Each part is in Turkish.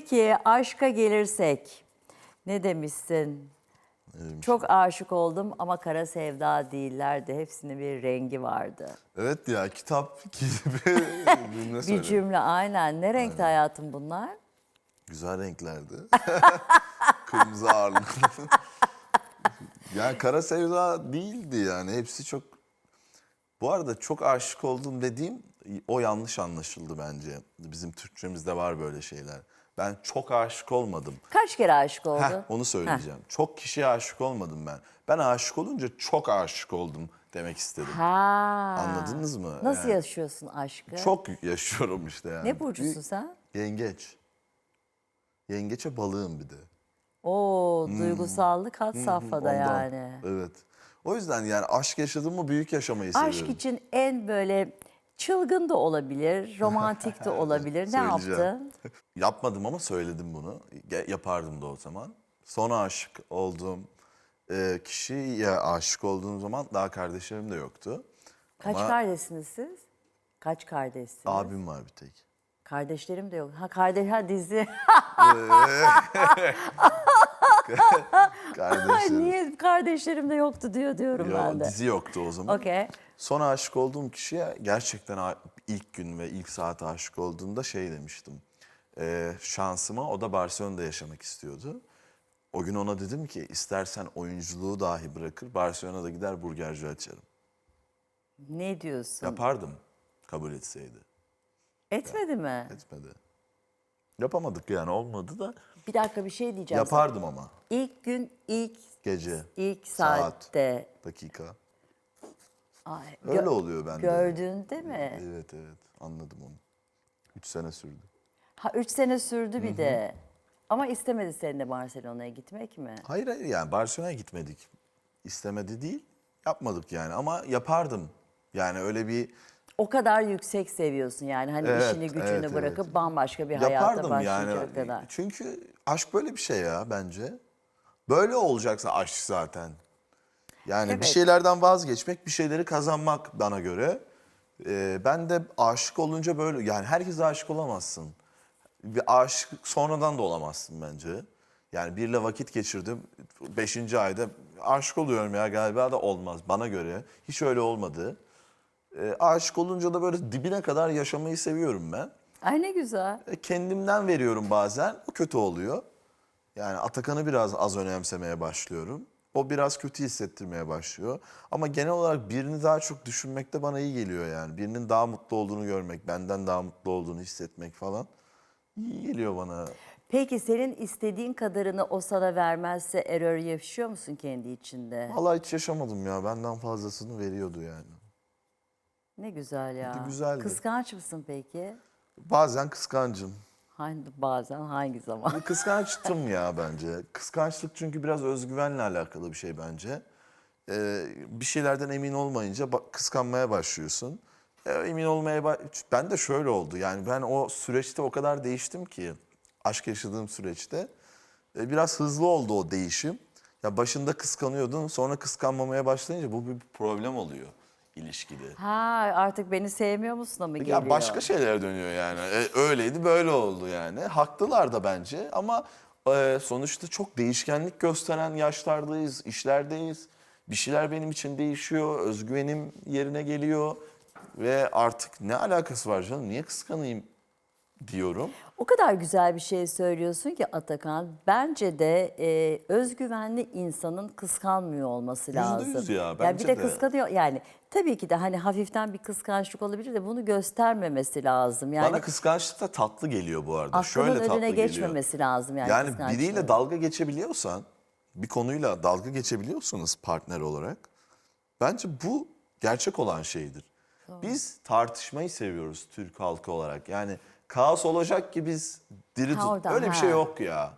Peki aşka gelirsek ne demişsin? Çok aşık oldum ama kara sevda değillerdi. Hepsinin bir rengi vardı. Evet ya kitap gibi Bir söyledim. cümle aynen. Ne renkte hayatım bunlar? Güzel renklerdi. Kırmızı ağırlıklı. yani kara sevda değildi yani. Hepsi çok... Bu arada çok aşık oldum dediğim o yanlış anlaşıldı bence. Bizim Türkçemizde var böyle şeyler. Ben çok aşık olmadım. Kaç kere aşık oldun? Heh, onu söyleyeceğim. Çok kişiye aşık olmadım ben. Ben aşık olunca çok aşık oldum demek istedim. Ha. Anladınız mı? Nasıl Yani yaşıyorsun aşkı? Çok yaşıyorum işte yani. Ne burcusun Bir- sen? Yengeç. Yengeçe balığım bir de. Oo, duygusallık had safhada Ondan. yani. Evet. O yüzden yani aşk yaşadığımı büyük yaşamayı Aşk seviyorum. için en böyle çılgın da olabilir, romantik de olabilir. ne yaptın? Yapmadım ama söyledim bunu. Yapardım da o zaman. Sonra aşık olduğum e, kişiye aşık olduğum zaman daha kardeşlerim de yoktu. Kaç Ama kardeşsiniz siz? Kaç kardeşsiniz? abim var bir tek. Kardeşlerim de yok. Ha kardeş ha dizi. Kardeşlerim. Niye kardeşlerim de yoktu diyor diyorum Yo, ben de. dizi yoktu o zaman. Okey. Sonra aşık olduğum kişiye gerçekten ilk gün ve ilk saat aşık olduğumda şey demiştim. Ee, şansıma o da Barcelona'da yaşamak istiyordu. O gün ona dedim ki istersen oyunculuğu dahi bırakır Barcelona'da gider burgerci açarım. Ne diyorsun? Yapardım kabul etseydi. Etmedi mi? Etmedi. Yapamadık yani olmadı da Bir dakika bir şey diyeceğim. yapardım ama İlk gün ilk gece, ilk Saat. saatte dakika. Ay, Öyle oluyor bende. gördüğünde mi? Evet evet anladım onu. Üç sene sürdü. Ha üç sene sürdü bir de. Ama istemedi senin de Barcelona'ya gitmek mi? Hayır hayır yani Barcelona'ya gitmedik. İstemedi değil. Yapmadık yani ama yapardım. Yani öyle bir O kadar yüksek seviyorsun yani hani Evet, işini gücünü evet, bırakıp evet. bambaşka bir hayata yapardım başlayacak yani. kadar. Çünkü aşk böyle bir şey ya bence. Böyle olacaksa aşk zaten. Yani Evet. bir şeylerden vazgeçmek, bir şeyleri kazanmak bana göre. Ee, ben de aşık olunca böyle yani herkese aşık olamazsın. Bir aşık sonradan da olamazsın bence. Yani birle vakit geçirdim. Beşinci ayda aşık oluyorum ya galiba da olmaz bana göre. Hiç öyle olmadı. Ee, aşık olunca da böyle dibine kadar yaşamayı seviyorum ben. Ay ne güzel. E, kendimden veriyorum bazen. O kötü oluyor. Yani Atakan'ı biraz az önemsemeye başlıyorum. O biraz kötü hissettirmeye başlıyor. Ama genel olarak birini daha çok düşünmek de bana iyi geliyor yani. Birinin daha mutlu olduğunu görmek, benden daha mutlu olduğunu hissetmek falan. iyi geliyor bana. Peki senin istediğin kadarını o sana vermezse error yaşıyor musun kendi içinde? Vallahi hiç yaşamadım ya. Benden fazlasını veriyordu yani. Ne güzel ya. güzeldi. Kıskanç mısın peki? Bazen kıskancım. Hangi, bazen hangi zaman? Kıskançtım ya bence. Kıskançlık çünkü biraz özgüvenle alakalı bir şey bence. Ee, bir şeylerden emin olmayınca kıskanmaya başlıyorsun. Ee, emin olmaya ba- ben de şöyle oldu. Yani ben o süreçte o kadar değiştim ki aşk yaşadığım süreçte e, biraz hızlı oldu o değişim. Ya başında kıskanıyordun, sonra kıskanmamaya başlayınca bu bir problem oluyor ilişkide. Ha artık beni sevmiyor musun mı geliyor? Ya başka şeylere dönüyor yani. E, öyleydi böyle oldu yani. Haklılar da bence ama e, sonuçta çok değişkenlik gösteren yaşlardayız, işlerdeyiz. Bir şeyler benim için değişiyor, özgüvenim yerine geliyor ve artık ne alakası var canım? Niye kıskanayım diyorum. O kadar güzel bir şey söylüyorsun ki Atakan. Bence de e, özgüvenli insanın kıskanmıyor olması Yüzde lazım. yüz ya, bir bence de de. kıskanıyor yani tabii ki de hani hafiften bir kıskançlık olabilir de bunu göstermemesi lazım. Yani Bana kıskançlık da tatlı geliyor bu arada. Şöyle tatlı önüne geliyor. geçmemesi lazım yani, Yani biriyle dalga geçebiliyorsan, bir konuyla dalga geçebiliyorsanız partner olarak, bence bu gerçek olan şeydir. Biz tartışmayı seviyoruz Türk halkı olarak. Yani kaos olacak ki biz diri tut. Öyle bir şey yok ya.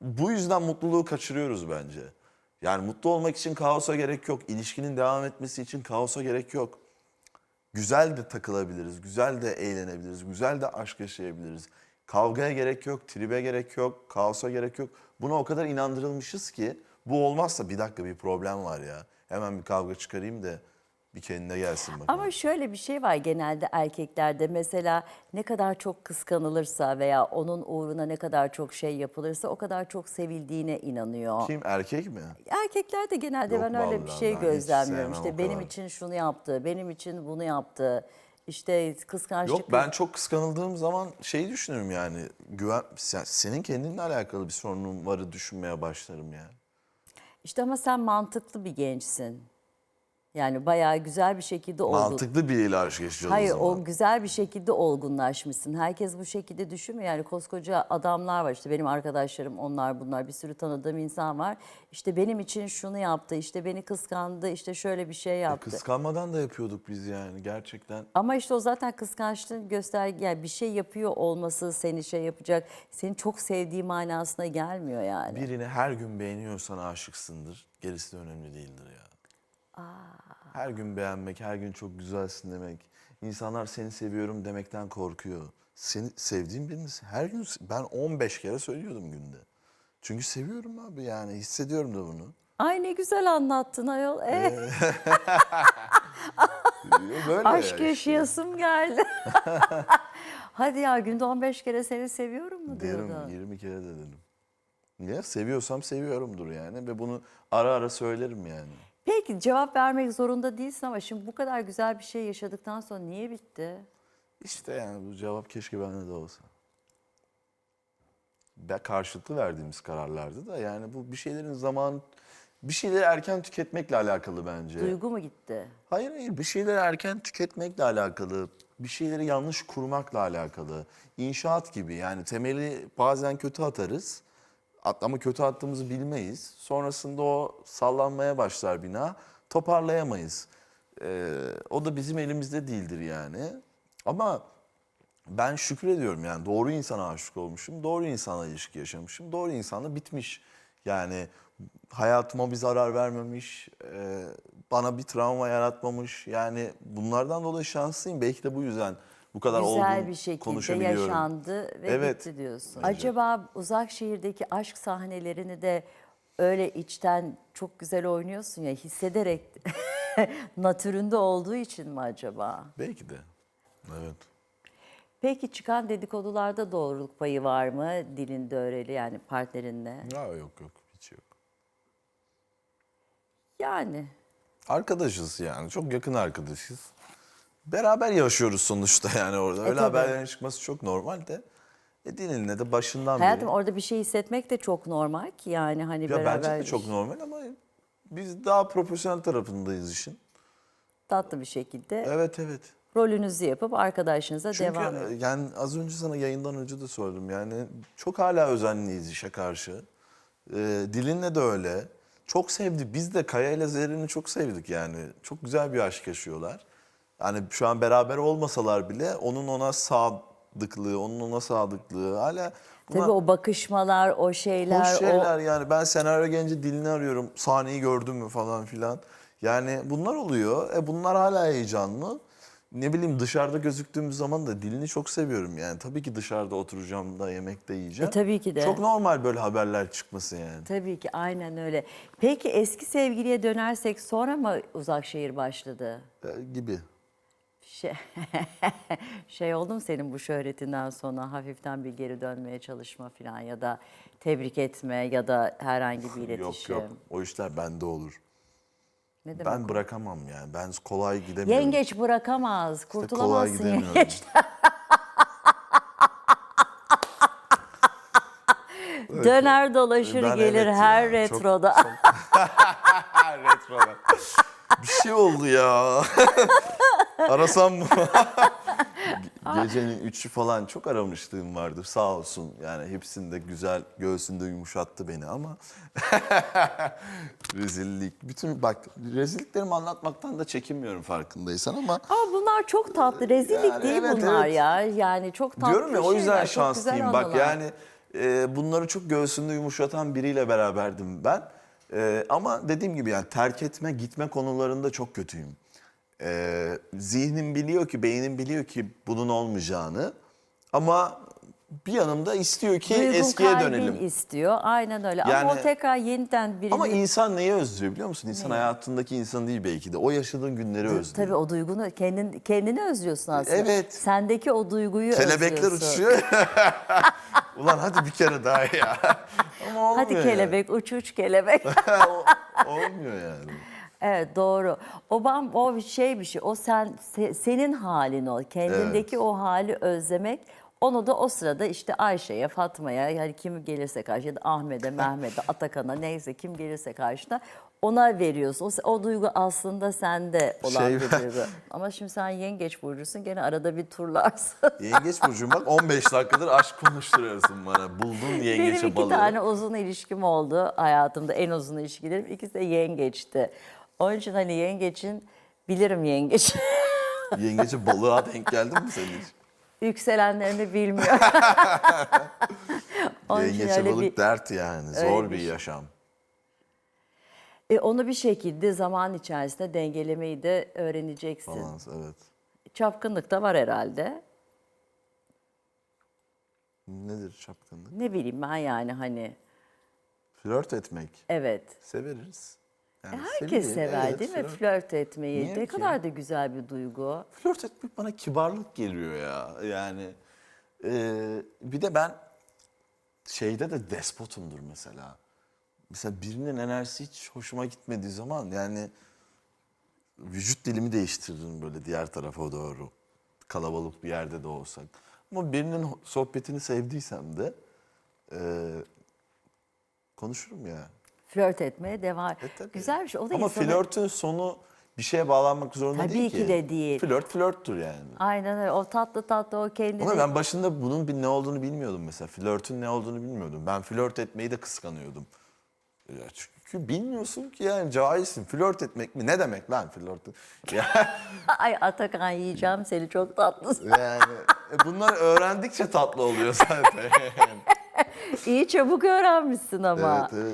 Bu yüzden mutluluğu kaçırıyoruz bence. Yani mutlu olmak için kaosa gerek yok. İlişkinin devam etmesi için kaosa gerek yok. Güzel de takılabiliriz, güzel de eğlenebiliriz, güzel de aşk yaşayabiliriz. Kavgaya gerek yok, tribe gerek yok, kaosa gerek yok. Buna o kadar inandırılmışız ki bu olmazsa bir dakika bir problem var ya. Hemen bir kavga çıkarayım da Bir kendine gelsin bakalım. Ama şöyle bir şey var genelde erkeklerde mesela ne kadar çok kıskanılırsa veya onun uğruna ne kadar çok şey yapılırsa o kadar çok sevildiğine inanıyor. Kim erkek mi? Erkekler de genelde Yok ben öyle bir vallahi şey ben hiç gözlemliyorum. sevmem İşte benim kadar. için şunu yaptı, benim için bunu yaptı. İşte kıskançlık. Yok ben çok kıskanıldığım zaman şeyi düşünürüm yani. Güven, sen- senin kendinle alakalı bir sorunun varı düşünmeye başlarım yani. İşte ama sen mantıklı bir gençsin. Yani bayağı güzel bir şekilde olgun. Mantıklı biriyle aşk yaşıyoruz Hayır o zaman. o güzel bir şekilde olgunlaşmışsın. Herkes bu şekilde düşünmüyor. Yani koskoca adamlar var işte benim arkadaşlarım onlar bunlar bir sürü tanıdığım insan var. İşte benim için şunu yaptı, işte beni kıskandı, işte şöyle bir şey yaptı. Kıskanmadan da yapıyorduk biz yani gerçekten. Ama işte o zaten kıskançlığın gösterge yani bir şey yapıyor olması seni şey yapacak. Seni çok sevdiği manasına gelmiyor yani. Birini her gün beğeniyorsan aşıksındır. Gerisi de önemli değildir ya. Her gün beğenmek, her gün çok güzelsin demek. İnsanlar seni seviyorum demekten korkuyor. Seni sevdiğim birini her gün ben 15 kere söylüyordum günde. Çünkü seviyorum abi yani hissediyorum da bunu. Ay ne güzel anlattın ayol. Eh, Böyle aşk ya işte. yaşayasım geldi. Hadi ya günde 15 kere seni seviyorum mu Derim diyordun? 20 kere de dedim. Niye? Seviyorsam seviyorumdur yani ve bunu ara ara söylerim yani. Peki cevap vermek zorunda değilsin ama şimdi bu kadar güzel bir şey yaşadıktan sonra niye bitti? İşte yani bu cevap keşke bende de olsa. Ben karşılıklı verdiğimiz kararlardı da yani bu bir şeylerin zaman bir şeyleri erken tüketmekle alakalı bence. Duygu mu gitti? Hayır hayır bir şeyleri erken tüketmekle alakalı. Bir şeyleri yanlış kurmakla alakalı. İnşaat gibi yani temeli bazen kötü atarız. Ama kötü attığımızı bilmeyiz. Sonrasında o sallanmaya başlar bina. Toparlayamayız. Ee, o da bizim elimizde değildir yani. Ama ben şükrediyorum yani doğru insana aşık olmuşum. Doğru insana ilişki yaşamışım. Doğru insanla bitmiş. Yani hayatıma bir zarar vermemiş. e, bana bir travma yaratmamış. Yani bunlardan dolayı şanslıyım. Belki de bu yüzden bu kadar Güzel bir şekilde yaşandı ve Evet. bitti diyorsun. Bence. Acaba uzak şehirdeki aşk sahnelerini de öyle içten çok güzel oynuyorsun ya hissederek natüründe olduğu için mi acaba? Belki de. Evet. Peki çıkan dedikodularda doğruluk payı var mı dilinde öğreli yani partnerinle? Ya yok yok hiç yok. Yani Arkadaşız yani çok yakın arkadaşız. Beraber yaşıyoruz sonuçta yani orada. Öyle E, tabii. haberlerin çıkması çok normal de. E dilinle de başından hayatım beri. orada bir şey hissetmek de çok normal ki yani hani Ya beraber bence de çok normal ama biz daha profesyonel tarafındayız işin. tatlı bir şekilde Evet evet. rolünüzü yapıp arkadaşınıza Çünkü devam e, edin. yani az önce sana yayından önce de söyledim yani çok hala özenliyiz işe karşı. E, dilinle de öyle. Çok sevdi. Biz de Kaya ile Zerrin'i çok sevdik yani. Çok güzel bir aşk yaşıyorlar. Yani şu an beraber olmasalar bile onun ona sadıklığı, onun ona sadıklığı hala buna- Tabii o bakışmalar, o şeyler, o şeyler yani ben senaryo gelince dilini arıyorum sahneyi gördün mü falan filan. Yani bunlar oluyor. E bunlar hala heyecanlı. Ne bileyim dışarıda gözüktüğümüz zaman da dilini çok seviyorum yani. Tabii ki dışarıda oturacağım da yemek de yiyeceğim. E, tabii ki de. Çok normal böyle haberler çıkması yani. Tabii ki aynen öyle. Peki eski sevgiliye dönersek sonra mı uzak şehir başladı? E, gibi. Şey, şey oldu mu senin bu şöhretinden sonra hafiften bir geri dönmeye çalışma falan ya da tebrik etme ya da herhangi bir iletişim? Yok yok o işler bende olur. Ne demek? Ben bırakamam yani. Ben kolay gidemiyorum. Yengeç bırakamaz, İşte kolay kurtulamazsın gidemiyorum. yengeçten. Döner dolaşır Ben gelir evet her ya, çok- retroda. Retro ben. Bir şey oldu ya. Arasam mı? Gecenin üçü falan çok aramışlığım vardır sağ olsun. Yani hepsinde güzel göğsünde yumuşattı beni ama rezillik. Bütün bak rezilliklerimi anlatmaktan da çekinmiyorum farkındaysan ama Ama bunlar çok tatlı. Rezillik Yani değil evet, bunlar evet. ya. Yani çok tatlı diyorum ya o yüzden şeyler, şanslıyım. Bak anılar. yani e, bunları çok göğsünde yumuşatan biriyle beraberdim ben. E, ama dediğim gibi yani terk etme gitme konularında çok kötüyüm. E, zihnim biliyor ki, beynim biliyor ki bunun olmayacağını. Ama bir yanım da istiyor ki Duygun eskiye kalbin dönelim. istiyor. Aynen öyle. Ama Yani- o tekrar yeniden birini... Ama insan neyi özlüyor biliyor musun? İnsan hayatındaki insan değil belki de. O yaşadığın günleri özlüyor. Tabii o duygunu kendin, kendini özlüyorsun aslında. Evet. Sendeki o duyguyu Kelebekler özlüyorsun. uçuyor. Ulan hadi bir kere daha ya. Ama olmuyor Hadi kelebek uç uç kelebek. O- olmuyor yani. Evet doğru. O bam o şey bir şey. O sen se- senin halin o. Kendindeki o hali özlemek. Onu da o sırada işte Ayşe'ye, Fatma'ya yani kim gelirse karşı ya da Ahmet'e, Mehmet'e, Atakan'a neyse kim gelirse karşına ona veriyorsun. O, o duygu aslında sende olan Şey- bir duygu. Ama şimdi sen yengeç burcusun gene arada bir turlarsın. Yengeç burcum bak 15 dakikadır aşk konuşturuyorsun bana. Buldun Benim yengeçe iki balığı. tane uzun ilişkim oldu hayatımda en uzun ilişkilerim. İkisi de yengeçti. Onun için hani yengeçin bilirim yengeç. Yengeçe balığa denk geldin mi senin hiç? Yükselenlerini bilmiyorum. Onun için Yengeçe öyle balık bir, dert yani. Zor bir yaşam. e, onu bir şekilde zaman içerisinde dengelemeyi de öğreneceksin. Balans evet. Çapkınlık da var herhalde. Nedir çapkınlık? Ne bileyim ben yani hani Flört etmek. evet. Severiz. Yani Herkes sevilir, sever evet, değil mi flört. flört etmeyi? Niye ne ki? kadar da güzel bir duygu. Flört etmek bana kibarlık geliyor ya. Yani e, bir de ben şeyde de despotumdur mesela. Mesela birinin enerjisi hiç hoşuma gitmediği zaman yani vücut dilimi değiştiririm böyle diğer tarafa doğru. Kalabalık bir yerde de olsak. Ama birinin sohbetini sevdiysem de e, konuşurum ya. Flört etmeye devam. E, tabii. Güzel bir şey. O da Ama insana- flörtün sonu bir şeye bağlanmak zorunda Tabii değil ki. ki de değil. Flört flörttür yani. Aynen öyle. O tatlı tatlı o kendini. Ama ben başında bunun bir ne olduğunu bilmiyordum mesela. Flörtün ne olduğunu bilmiyordum. Ben flört etmeyi de kıskanıyordum. Ya çünkü bilmiyorsun ki yani cahilsin. Flört etmek mi? Ne demek lan flört? Ay Atakan yiyeceğim seni çok tatlısın. yani e, bunlar öğrendikçe tatlı oluyor zaten. İyi çabuk öğrenmişsin ama. evet, evet.